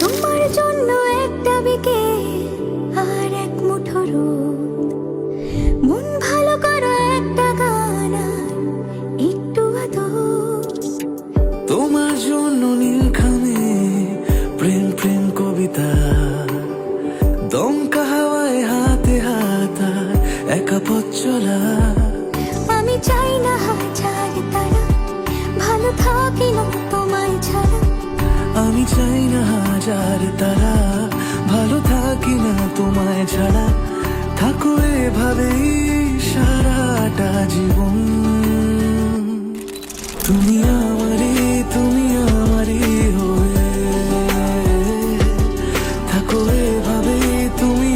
তোমার জন্য একটা বিকে আর এক মুঠো রোদ। মন ভালো করো একটা গান একটু তোমার জন্য নীলখানে প্রেম প্রেম কবিতা। দমকা হাওয়ায় হাতে হাতা একা পথ চলা। আমি চাই না হাজার তারা। ভালো থাকি না চাই না হাজার তারা। ভালো থাকি না তোমায় ছাড়া। থাকো এভাবেই সারাটা জীবন। তুমি আমারে তুমি আমারে হয়ে। থাকো তুমি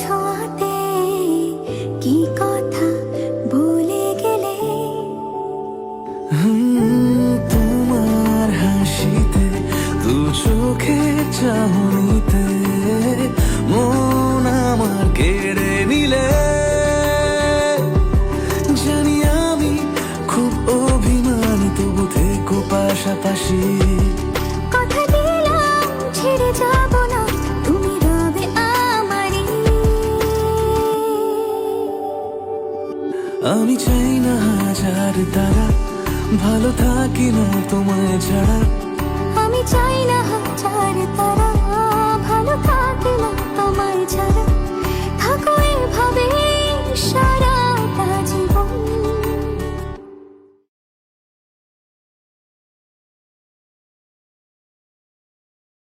ছোঁয়াতে কি কথা ভুলে গেলে? তোমার হাসিতে, দু চোখে চাহনিতে মন আমার কেড়ে নিলে। জানি আমি খুব অভিমানী তবু থেকো পাশাপাশি। আমি চাই না হাজার তারা ভালো থাকি না তোমায় ছাড়া। আমি চাই না হাজার তারা